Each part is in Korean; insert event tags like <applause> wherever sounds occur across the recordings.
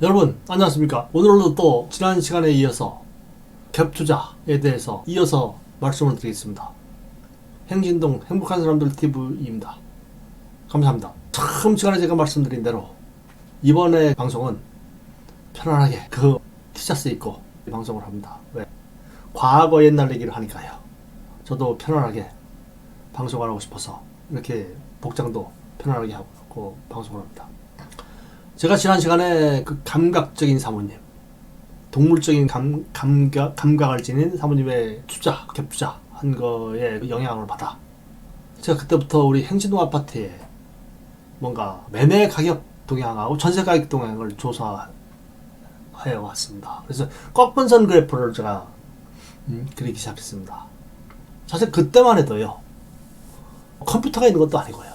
여러분 안녕하십니까? 오늘도 또 지난 시간에 이어서 갭 투자에 대해서 이어서 말씀을 드리겠습니다. 행진동 행복한 사람들 TV입니다. 감사합니다. 처음 시간에 제가 말씀드린 대로 이번에 방송은 편안하게 그 티셔츠 입고 방송을 합니다. 왜? 과거 옛날 얘기를 하니까요. 저도 편안하게 방송을 하고 싶어서 이렇게 복장도 편안하게 하고 방송을 합니다 제가 지난 시간에 그 감각적인 사모님, 동물적인 감, 감각, 감각을 지닌 사모님의 투자, 갭 투자 한 거에 그 영향을 받아. 제가 그때부터 우리 행진동 아파트에 뭔가 매매 가격 동향하고 전세 가격 동향을 조사해 왔습니다. 그래서 꺾은 선 그래프를 제가 음, 그리기 시작했습니다. 사실 그때만 해도요, 컴퓨터가 있는 것도 아니고요.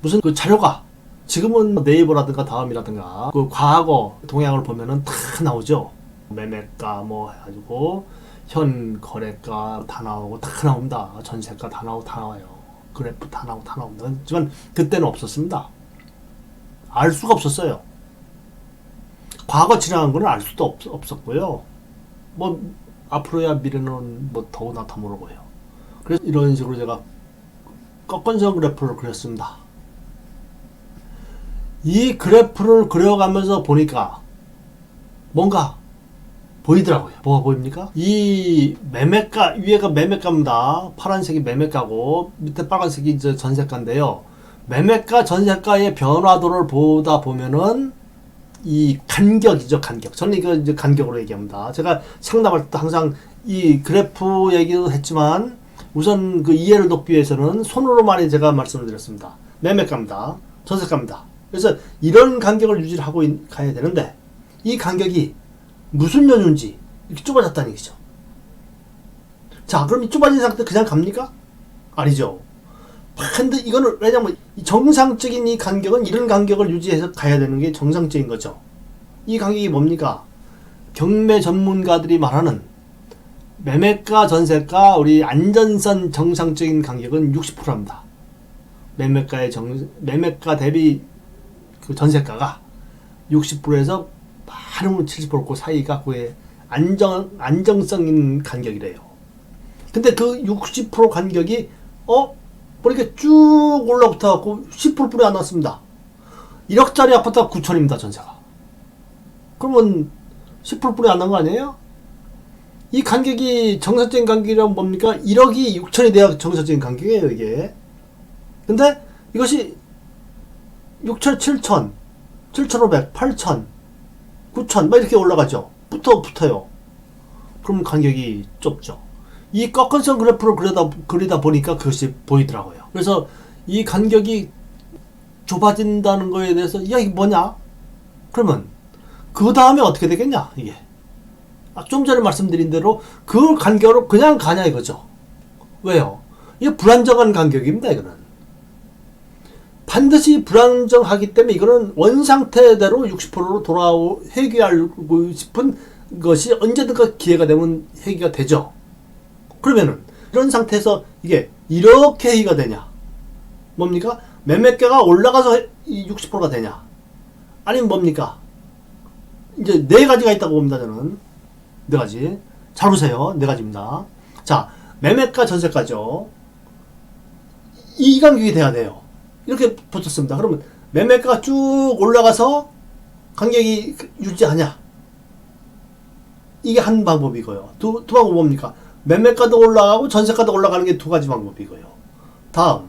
무슨 그 자료가 지금은 네이버라든가 다음이라든가 그 과거 동향을 보면은 다 나오죠. 매매가 뭐 해가지고 현 거래가 다 나오고 다 나옵니다. 전세가 다 나오고 다 나와요. 그래프 다 나오고 다 나옵니다. 하지만 그때는 없었습니다. 알 수가 없었어요. 과거 지나간 거는 알 수도 없, 없었고요. 뭐 앞으로야 미래는 뭐 더구나 더 모르고요. 그래서 이런 식으로 제가 꺾은 선 그래프를 그렸습니다. 이 그래프를 그려가면서 보니까 뭔가 보이더라고요. 뭐가 보입니까? 이 매매가 위에가 매매가입니다. 파란색이 매매가고 밑에 빨간색이 이제 전세가인데요. 매매가 전세가의 변화도를 보다 보면은 이 간격이죠, 간격. 저는 이거 이제 간격으로 얘기합니다. 제가 상담할 때 항상 이 그래프 얘기도 했지만 우선 그 이해를 돕기 위해서는 손으로 많이 제가 말씀을 드렸습니다. 매매가입니다. 전세가입니다. 그래서 이런 간격을 유지를 하고 있- 가야 되는데 이 간격이 무슨 연유인지 이렇게 좁아졌다는 얘기죠. 자, 그럼 이 좁아진 상태 그냥 갑니까? 아니죠. 근데 이거는 왜냐면 이 정상적인 이 간격은 이런 간격을 유지해서 가야 되는 게 정상적인 거죠. 이 간격이 뭡니까? 경매 전문가들이 말하는 매매가 전세가 우리 안전선 정상적인 간격은 60%입니다. 매매가의 정 매매가 대비 그 전세가가 60%에서 많으면 70%그 사이가 그의 안정 안정성 있는 간격이래요. 근데 그 60% 간격이 어 보니까 쭉 올라붙어 갖고 10%뿐이 안 났습니다. 1억짜리 아파트가 9천입니다 전세가. 그러면 10%뿐이 안 난 거 아니에요? 이 간격이 정상적인 간격이란 뭡니까? 1억이 6천이 돼야 정상적인 간격이에요 이게. 근데 이것이 6천, 7천, 7,500, 8천, 9천, 막 이렇게 올라가죠. 붙어, 붙어요. 그럼 간격이 좁죠. 이 꺾은선 그래프를 그리다, 그리다 보니까 그것이 보이더라고요. 그래서 이 간격이 좁아진다는 거에 대해서, 야, 이게 뭐냐? 그러면, 그 다음에 어떻게 되겠냐, 이게. 아, 좀 전에 말씀드린 대로 그 간격으로 그냥 가냐 이거죠. 왜요? 이게 불안정한 간격입니다, 이거는. 반드시 불안정하기 때문에 이거는 원상태대로 60%로 돌아오 회귀하고 싶은 것이 언제든가 기회가 되면 회귀가 되죠. 그러면은 이런 상태에서 이게 이렇게 회귀가 되냐? 뭡니까? 매매가가 올라가서 이 60%가 되냐? 아니면 뭡니까? 이제 네 가지가 있다고 봅니다, 저는. 네 가지. 잘 보세요. 네 가지입니다. 자, 매매가 전세가죠. 이 간격이 돼야 돼요. 이렇게 붙었습니다. 그러면 매매가가 쭉 올라가서 간격이 유지하냐? 이게 한 방법이고요. 두, 두 방법 뭡니까? 매매가도 올라가고 전세가도 올라가는 게 두 가지 방법이고요. 다음.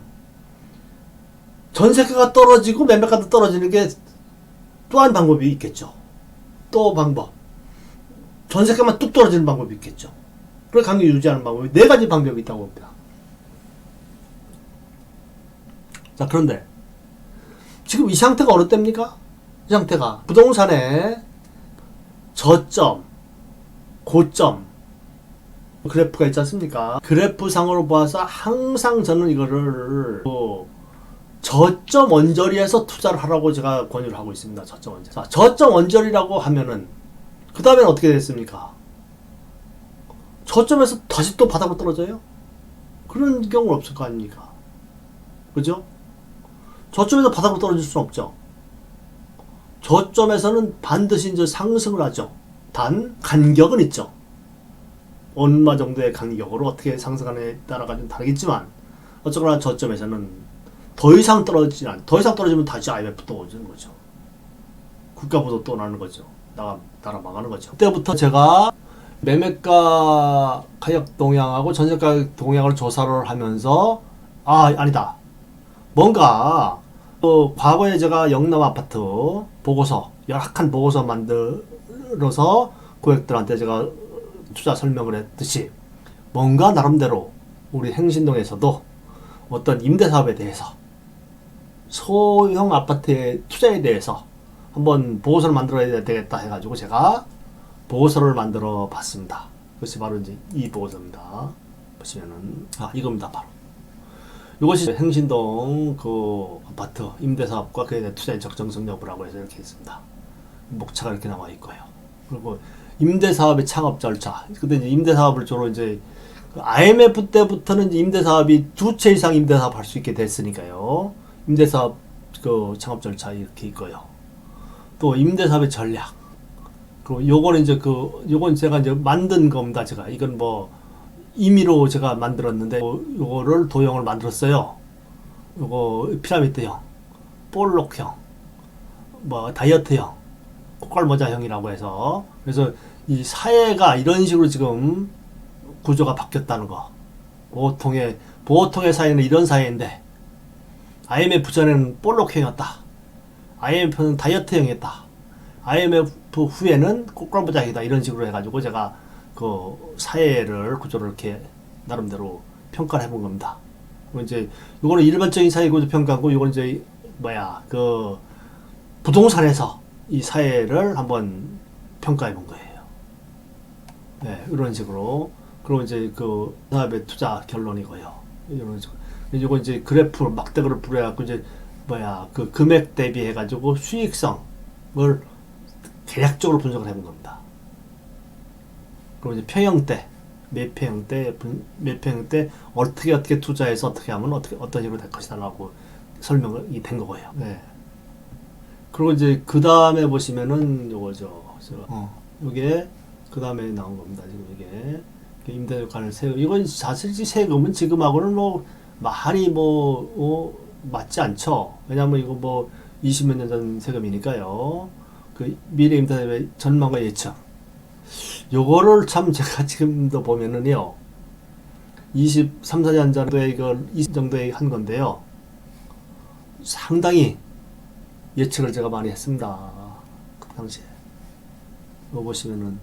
전세가가 떨어지고 매매가도 떨어지는 게 또한 방법이 있겠죠. 또 방법. 전세가만 뚝 떨어지는 방법이 있겠죠. 그걸 간격 유지하는 방법이 네 가지 방법이 있다고 봅니다. 자, 그런데 지금 이 상태가 어느 때입니까? 이 상태가 부동산의 저점, 고점 그래프가 있지 않습니까? 그래프 상으로 봐서 항상 저는 이거를 뭐 저점 원저리에서 투자를 하라고 제가 권유를 하고 있습니다. 저점 원저리. 자, 저점 원저리라고 하면은 그 다음에는 어떻게 됐습니까? 저점에서 다시 또 바닥으로 떨어져요? 그런 경우는 없을 거 아닙니까? 그죠? 저점에서 바닥으로 떨어질 수는 없죠. 저점에서는 반드시 이제 상승을 하죠. 단 간격은 있죠. 얼마 정도의 간격으로 어떻게 상승하느냐에 따라가 좀 다르겠지만 어쨌거나 저점에서는 더 이상 떨어지지 않, 더 이상 떨어지면 다시 IMF 또 오는 거죠. 국가부도 또 나는 거죠. 나가 나라 망하는 거죠. 그때부터 제가 매매가 가격 동향하고 전세가 동향을 조사를 하면서 아 아니다 뭔가 또 과거에 제가 영남 아파트 보고서 열악한 보고서 만들어서 고객들한테 제가 투자 설명을 했듯이 뭔가 나름대로 우리 행신동에서도 어떤 임대 사업에 대해서 소형 아파트의 투자에 대해서 한번 보고서를 만들어야 되겠다 해가지고 제가 보고서를 만들어 봤습니다. 그것이 바로 이제 이 보고서입니다. 보시면은 아 이겁니다 바로. 이것이 행신동 그 아파트 임대사업과 그에 대한 투자의 적정성 여부라고 해서 이렇게 있습니다. 목차가 이렇게 나와 있고요. 그리고 임대사업의 창업 절차. 근데 이제 임대사업을 주로 이제 그 IMF 때부터는 임대사업이 두 채 이상 임대사업 할 수 있게 됐으니까요. 임대사업 그 창업 절차 이렇게 있고요. 또 임대사업의 전략. 그리고 요거는 이제 그 요건 제가 이제 만든 겁니다. 제가 이건 뭐 임의로 제가 만들었는데 요- 요거를 도형을 만들었어요. 요거 피라미드형, 볼록형, 뭐 다이어트형, 코깔모자형이라고 해서 그래서 이 사회가 이런 식으로 지금 구조가 바뀌었다는 거. 보통의 보통의 사회는 이런 사회인데 IMF 전에는 볼록형이었다. IMF는 다이어트형이었다. IMF 후에는 꼬꾸라부작이다 이런 식으로 해가지고 제가 그 사회를 구조를 이렇게 나름대로 평가를 해본 겁니다. 이제 이거는 일반적인 사회 구조 평가고 이건 이제 뭐야 그 부동산에서 이 사회를 한번 평가해 본 거예요. 네 이런 식으로 그리고 이제 그 사업의 투자 결론이고요. 이런 식으로 이거 이제 그래프 막대 그래프로 해갖고 이제 뭐야 그 금액 대비해 가지고 수익성을 대략적으로 분석을 해본 겁니다. 그리고 이제 평형대 몇 평형대 분- 몇 평형대 어떻게 어떻게 투자해서 어떻게 하면 어떻게 어떤 식으로 될 것이다라고 설명이 된 거고요. 네. 그리고 이제 그 다음에 보시면은 요거죠. 저, 어, 요게 그 다음에 나온 겁니다. 지금 이게 임대료관을 세금 이건 사실 이 세금은 지금하고는 뭐 많이 뭐 어, 맞지 않죠. 왜냐하면 이거 뭐 20몇 년 전 세금이니까요. 그 미래 임대료의 전망과 예측. 요거를 참 제가 <laughs> 지금도 보면은요. 23, 4년 정도에 이걸 이 정도에 한 건데요. 상당히 예측을 제가 많이 했습니다. 그 당시에. 이거 보시면은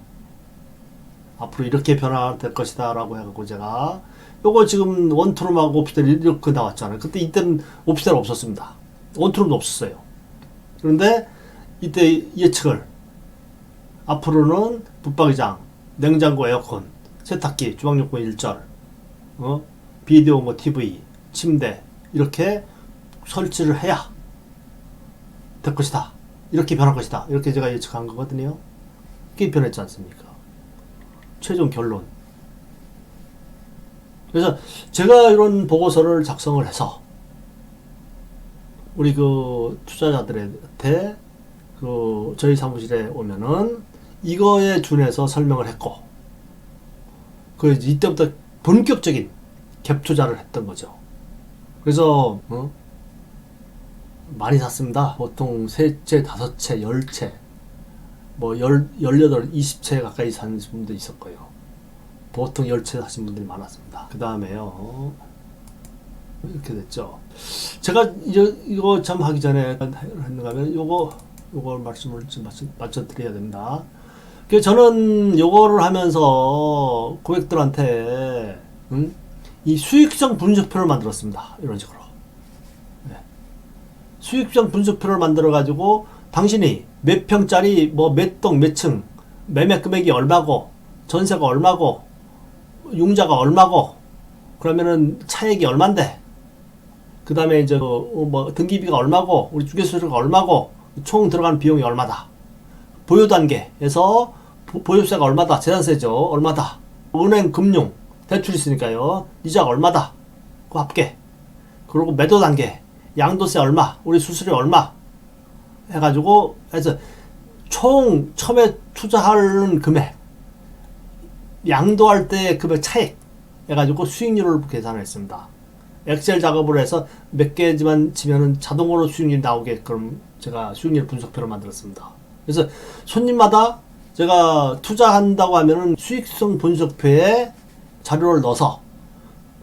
앞으로 이렇게 변화될 것이다 라고 해갖고 제가 요거 지금 원투룸하고 오피스텔 이렇게 나왔잖아요. 그때 이때는 오피스텔 없었습니다. 원투룸도 없었어요. 그런데 이때 예측을 앞으로는 붙박이장, 냉장고, 에어컨, 세탁기, 주방용품 일절, 어? 비디오, 뭐 TV, 침대 이렇게 설치를 해야 될 것이다. 이렇게 변할 것이다. 이렇게 제가 예측한 거거든요. 그게 변했지 않습니까? 최종 결론. 그래서 제가 이런 보고서를 작성을 해서 우리 그 투자자들한테 그 저희 사무실에 오면은 이거에 준해서 설명을 했고 그 이때부터 본격적인 갭 투자를 했던 거죠. 그래서 어? 많이 샀습니다. 보통 세 채, 다섯 채, 열 채, 뭐 열, 열여덟, 이십 채 가까이 산 분도 거예요. 보통 열 채 사신 분들이 많았습니다. 그 다음에요. 이렇게 됐죠. 제가 이거, 이거 참 하기 전에 했는가 하면 요거, 요거 말씀을 좀 맞춰 드려야 됩니다. 그 저는 요거를 하면서 고객들한테, 음? 이 수익성 분석표를 만들었습니다. 이런 식으로. 수익성 분석표를 만들어 가지고 당신이 몇 평짜리 뭐 몇 동 몇 층 매매 금액이 얼마고 전세가 얼마고 융자가 얼마고 그러면은 차액이 얼만데 그 다음에 이제 뭐 등기비가 얼마고 우리 주계수수료가 얼마고 총 들어가는 비용이 얼마다 보유 단계에서 보- 보유세가 얼마다? 재산세죠. 얼마다? 은행 금융 대출 있으니까요. 이자가 얼마다? 그 합계. 그리고 매도 단계. 양도세 얼마? 우리 수수료 얼마? 해가지고 해서 총 처음에 투자하는 금액 양도할 때 금액 차익 해가지고 수익률을 계산했습니다. 엑셀 작업을 해서 몇 개지만 치면은 자동으로 수익률이 나오게끔 제가 수익률 분석표를 만들었습니다. 그래서 손님마다 제가 투자한다고 하면은 수익성 분석표에 자료를 넣어서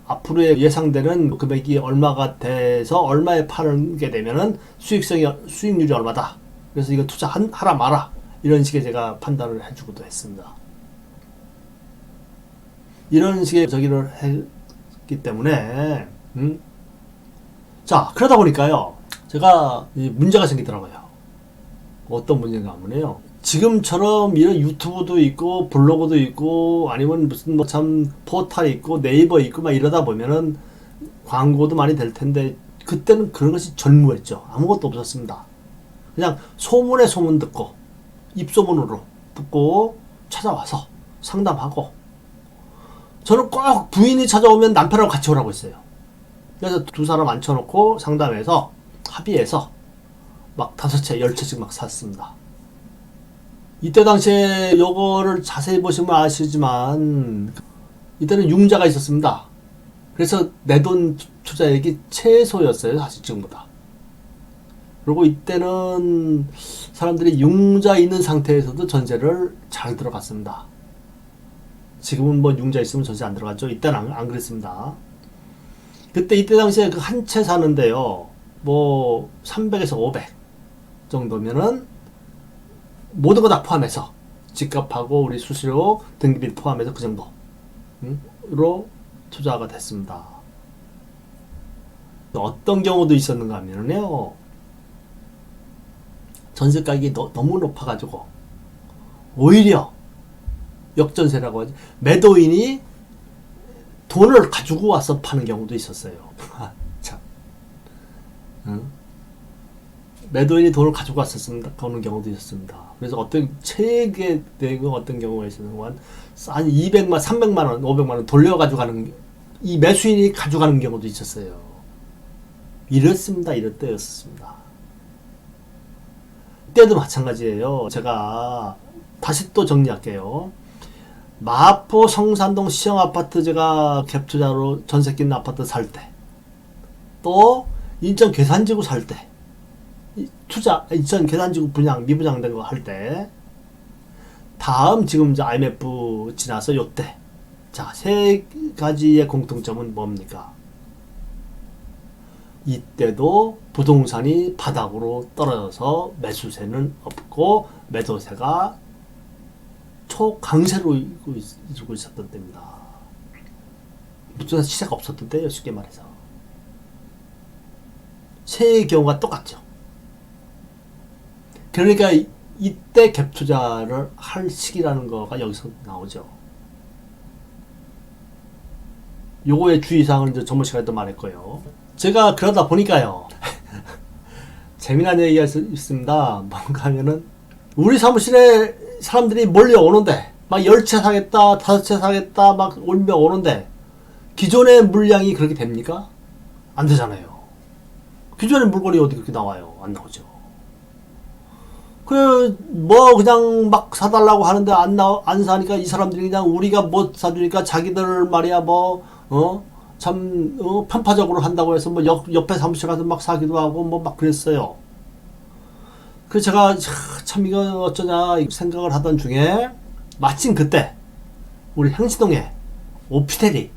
앞으로의 예상되는 금액이 얼마가 돼서 얼마에 팔게 되면은 수익성이 수익률이 얼마다. 그래서 이거 투자하라 마라 이런 식의 제가 판단을 해주기도 했습니다. 이런 식의 저기를 했기 때문에 음? 자 그러다 보니까요 제가 이 문제가 생기더라고요. 어떤 문제가 하면요. 지금처럼 이런 유튜브도 있고 블로그도 있고 아니면 무슨 뭐 참 포탈이 있고 네이버 있고 막 이러다 보면은 광고도 많이 될 텐데 그때는 그런 것이 전무했죠. 아무것도 없었습니다. 그냥 소문에 소문 듣고 입소문으로 듣고 찾아와서 상담하고 저는 꼭 부인이 찾아오면 남편하고 같이 오라고 했어요. 그래서 두 사람 앉혀놓고 상담해서 합의해서 막 다섯 채, 열 채씩 막 샀습니다. 이때 당시에 요거를 자세히 보시면 아시지만 이때는 융자가 있었습니다. 그래서 내 돈 투자액이 최소였어요. 사실 지금보다. 그리고 이때는 사람들이 융자 있는 상태에서도 전세를 잘 들어갔습니다. 지금은 뭐 융자 있으면 전세 안 들어갔죠. 이때는 안, 안 그랬습니다. 그때 이때 당시에 그 한 채 사는데요. 뭐 300에서 500 정도면은 모든 거 다 포함해서 집값하고 우리 수수료 등기비 포함해서 그 정도로 투자가 됐습니다. 어떤 경우도 있었는가 하면요. 전세 가격이 너, 너무 높아가지고 오히려 역전세라고 하죠. 매도인이 돈을 가지고 와서 파는 경우도 있었어요. <laughs> 참. 응? 매도인이 돈을 가지고 왔었습니다. 그런 경우도 있었습니다. 그래서 어떤 책에 대고 어떤 경우가 있었는 한 200만, 300만 원, 500만 원 돌려가지고 가는 이 매수인이 가져가는 경우도 있었어요. 이렇습니다. 이럴 때였습니다. 때도 마찬가지예요. 제가 다시 또 정리할게요. 마포 성산동 시형 아파트 제가 갭투자로 전세 끼는 아파트 살 때, 또 인천 계산지구 살 때, 이 투자 인천 계산지구 분양 미분양된 거 할 때, 다음 지금 이제 IMF 지나서 요때, 자 세 가지의 공통점은 뭡니까? 이때도 부동산이 바닥으로 떨어져서 매수세는 없고 매도세가 초강세로 이루고, 있었던 때입니다. 부동산 시세가 없었던 때예요, 쉽게 말해서. 새의 경우가 똑같죠. 그러니까 이- 이때 갭 투자를 할 시기라는 거가 여기서 나오죠. 요거의 주의사항을 이제 전문 시간에 또 말할 거예요. 제가 그러다 보니까요. <laughs> 재미난 얘기가 있- 있습니다. 뭔가 하면은, 우리 사무실에 사람들이 몰려오는데, 막열채 사겠다, 다섯 채 사겠다, 막 올며 오는데, 기존의 물량이 그렇게 됩니까? 안 되잖아요. 기존의 물건이 어디 그렇게 나와요? 안 나오죠. 그, 뭐, 그냥 막 사달라고 하는데 안 나, 안 사니까 이 사람들이 그냥 우리가 못 사주니까 자기들 말이야, 뭐, 어, 참, 어, 편파적으로 한다고 해서 뭐 옆, 옆에 사무실 가서 막 사기도 하고 뭐 막 그랬어요. 그 제가 차, 참 이거 어쩌냐 생각을 하던 중에 마침 그때 우리 향신동에 오피텔이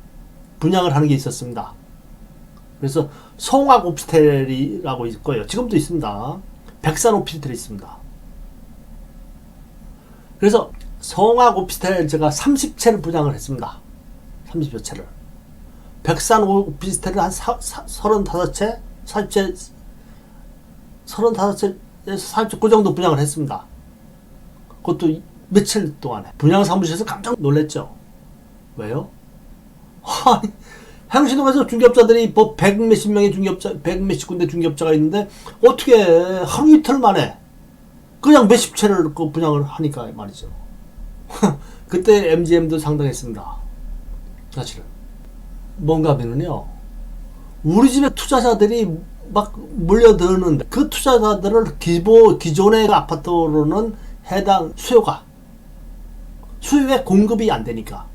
분양을 하는 게 있었습니다. 그래서 성악 오피텔이라고 있고요. 지금도 있습니다. 백산 오피텔이 있습니다. 그래서 성악 오피스텔 제가 30채를 분양을 했습니다. 30여 채를. 백산 오피스텔을 한 사, 사, 35채? 40채, 35채에서 40채 그 정도 분양을 했습니다. 그것도 며칠 동안에. 분양 사무실에서 깜짝 놀랐죠. 왜요? <laughs> 아니, 향신동에서 중개업자들이 뭐 백 몇십 명의 중개업자, 백 몇십 군데 중개업자가 있는데 어떻게 하루 이틀 만에 그냥 몇십 채를 그 분양을 하니까 말이죠. <laughs> 그때 MGM도 상당했습니다. 사실은. 뭔가 하면은요, 우리 집에 투자자들이 막 몰려드는데 그 투자자들을 기본 기존의 아파트로는 해당 수요가 수요에 공급이 안 되니까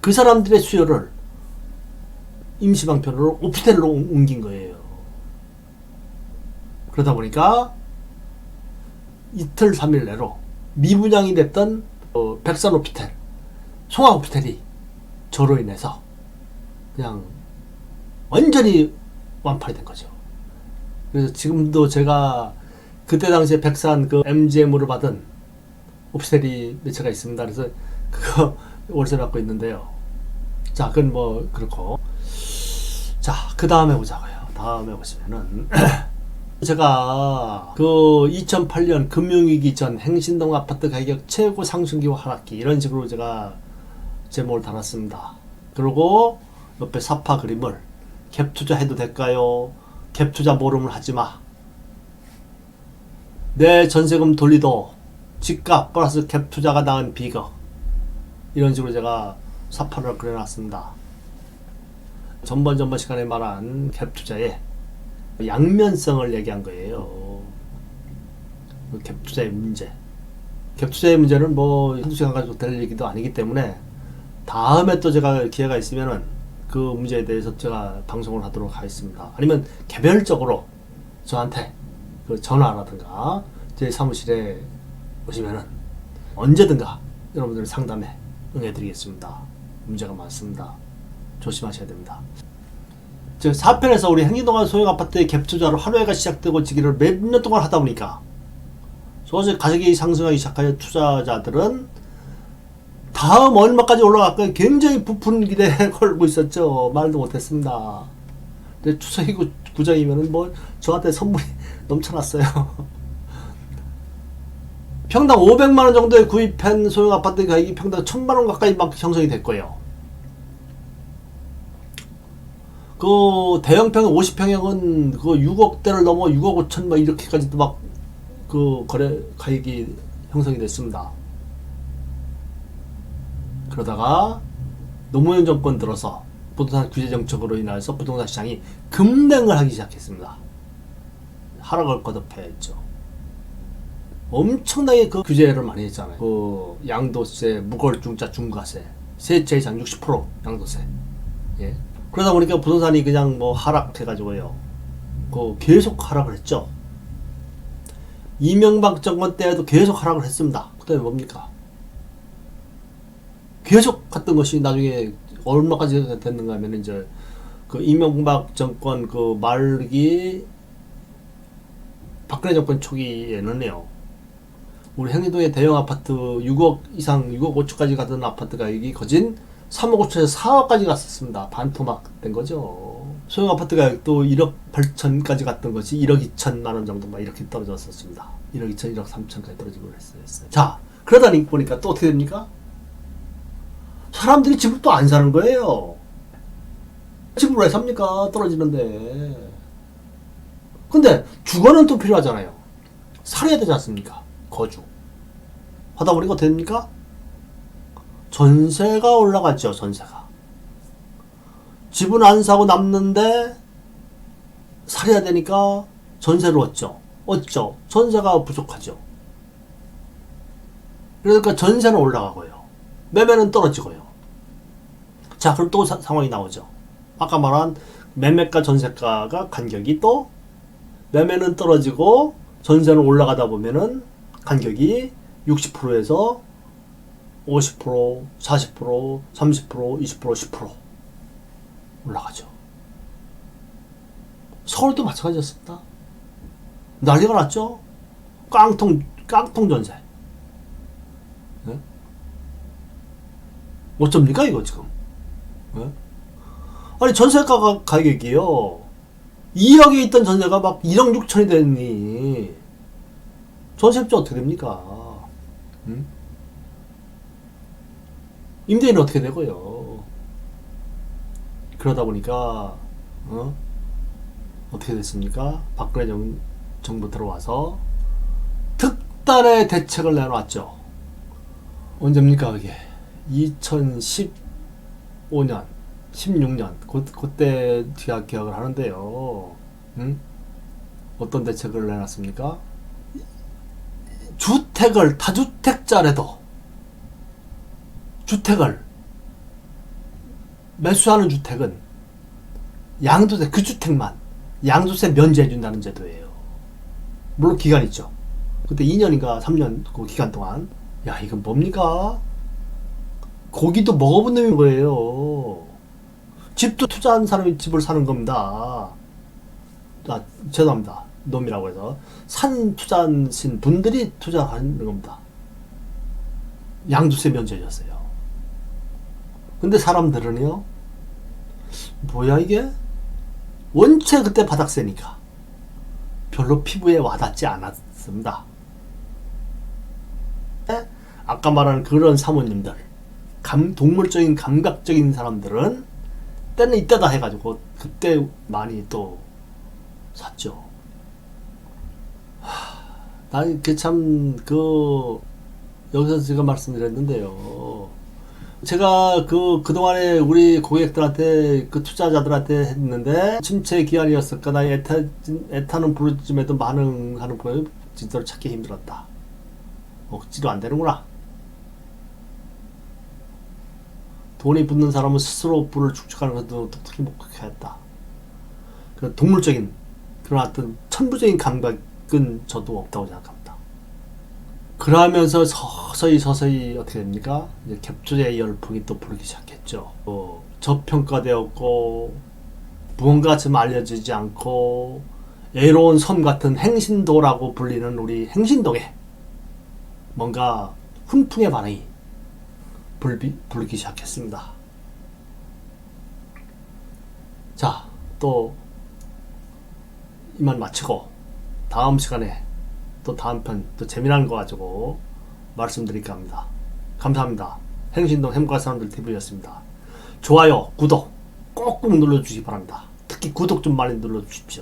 그 사람들의 수요를 임시방편으로 오피스텔로 옮긴 거예요. 그러다 보니까 이틀 삼일 내로 미분양이 됐던 어, 백산 오피텔, 송화 오피텔이 저로 인해서 그냥 완전히 완판이 된 거죠. 그래서 지금도 제가 그때 당시에 백산 그 MGM으로 받은 오피스텔이 몇 채가 있습니다. 그래서 그거 <laughs> 월세 받고 있는데요. 자, 그건 뭐 그렇고. 자, 그 다음에 보자고요. 다음에 보시면은 <clears throat> 제가 그 2008년 금융위기 전 행신동 아파트 가격 최고 상승기와 하락기 이런 식으로 제가 제목을 달았습니다. 그리고 옆에 사파 그림을 갭 투자 해도 될까요? 갭 투자 모름을 하지 마. 내 전세금 돌리도 집값 플러스 갭 투자가 나은 비거 이런 식으로 제가 사파를 그려놨습니다. 전번 전번 시간에 말한 갭 투자의 양면성을 얘기한 거예요. 그갭 투자의 문제. 갭 투자의 문제는 뭐 한두 시간 가지고 될 얘기도 아니기 때문에 다음에 또 제가 기회가 있으면은 그 문제에 대해서 제가 방송을 하도록 하겠습니다. 아니면 개별적으로 저한테 그 전화라든가 제 사무실에 오시면은 언제든가 여러분들 상담에 응해드리겠습니다. 문제가 많습니다. 조심하셔야 됩니다. 저 4편에서 우리 행진동안 소형 아파트의 갭 투자로 하루에가 시작되고 지기를 몇 년 동안 하다 보니까 서서히 가격이 상승하기 시작하여 투자자들은 다음 얼마까지 올라갈까 굉장히 부푼 기대에 <laughs> 걸고 있었죠. 말도 못했습니다. 근데 추석이 구- 구정이면은 뭐 저한테 선물이 <laughs> 넘쳐났어요. <laughs> 평당 500만 원 정도에 구입한 소형 아파트 가격이 평당 1000만 원 가까이 막 형성이 됐고요. 그 대형평 50평형은 그 6억대를 넘어 6억 5천 막 이렇게까지도 막 그 거래 가격이 형성이 됐습니다. 그러다가 노무현 정권 들어서 부동산 규제 정책으로 인해서 부동산 시장이 급냉을 하기 시작했습니다. 하락을 거듭했죠. 엄청나게 그 규제를 많이 했잖아요. 그 양도세, 무거울중자 중과세, 세제 이상 60% 양도세. 예. 그러다 보니까 부동산이 그냥 뭐 하락해가지고요. 그 계속 하락을 했죠. 이명박 정권 때에도 계속 하락을 했습니다. 그다음에 뭡니까? 계속 갔던 것이 나중에 얼마까지 됐는가 하면 이제 그 이명박 정권 그 말기 박근혜 정권 초기에는요. 우리 행리동의 대형 아파트 6억 이상 6억 5천까지 가던 아파트 가격이 거진 3억 5천에서 4억까지 갔었습니다. 반토막 된 거죠. 소형 아파트 가격도 1억 8천까지 갔던 것이 1억 2천만 원 정도 막 이렇게 떨어졌었습니다. 1억 2천, 1억 3천까지 떨어지고 그랬어요. 자, 그러다 보니까 또 어떻게 됩니까? 사람들이 집을 또 안 사는 거예요. 집을 왜 삽니까? 떨어지는데. 근데 주거는 또 필요하잖아요. 살아야 되지 않습니까? 거주. 하다 보니까 됩니까? 전세가 올라갔죠, 전세가. 집은 안 사고 남는데 살아야 되니까 전세를 얻죠. 얻죠. 전세가 부족하죠. 그러니까 전세는 올라가고요. 매매는 떨어지고요. 자, 그럼 또 사- 상황이 나오죠. 아까 말한 매매가 전세가가 간격이 또 매매는 떨어지고 전세는 올라가다 보면은 간격이 60%에서 50%, 40%, 30%, 20%, 10% 올라가죠. 서울도 마찬가지였습니다. 난리가 났죠? 깡통, 깡통 전세. 네? 어쩝니까, 이거 지금? 네? 아니, 전세가 가격이요. 2억에 있던 전세가 막 1억 6천이 됐니. 전세입자 어떻게 됩니까? 응? 임대인은 어떻게 되고요? 그러다 보니까, 어? 어떻게 됐습니까? 박근혜 정, 정부 들어와서 특단의 대책을 내놓았죠. 언제입니까, 그게? 2015년, 16년, 그, 그때 제가 기억을 하는데요. 응? 어떤 대책을 내놨습니까? 주택을 다주택자라도 주택을 매수하는 주택은 양도세 그 주택만 양도세 면제해 준다는 제도예요. 물론 기간 있죠. 그때 2년인가 3년 그 기간 동안 야 이건 뭡니까? 고기도 먹어본 놈인 거예요. 집도 투자한 사람이 집을 사는 겁니다. 아, 죄송합니다. 놈이라고 해서. 산 투자하신 분들이 투자하는 겁니다. 양도세 면제였어요. 근데 사람들은요, 뭐야 이게? 원체 그때 바닥 세니까 별로 피부에 와닿지 않았습니다. 네? 아까 말한 그런 사모님들, 감, 동물적인 감각적인 사람들은 때는 이때다 해가지고 그때 많이 또 샀죠. 난 그참그 여기서 제가 말씀드렸는데요. 제가 그 그동안에 우리 고객들한테 그 투자자들한테 했는데 침체 기간이었을까 나 애타 애타는 부르짖음에도 반응하는 거예요. 진짜로 찾기 힘들었다. 억지로 안 되는구나. 돈이 붙는 사람은 스스로 부를 축적하는 것도 독특히 목격했다. 그 동물적인 그런 어떤 천부적인 감각은 저도 없다고 생각합니다. 그러면서 서서히 서서히 어떻게 됩니까? 이제 캡조제의 열풍이 또 불기 시작했죠. 어, 저평가되었고 무언가 좀 알려지지 않고 애로운 섬 같은 행신도라고 불리는 우리 행신동에 뭔가 훈풍의 반응이 불비, 불기 시작했습니다. 자, 또 이만 마치고 다음 시간에 또 다음 편 또 재미난 거 가지고 말씀드릴까 합니다. 감사합니다. 행신동 햄과 사람들 TV였습니다. 좋아요, 구독 꼭 꼭 눌러주시기 바랍니다. 특히 구독 좀 많이 눌러주십시오.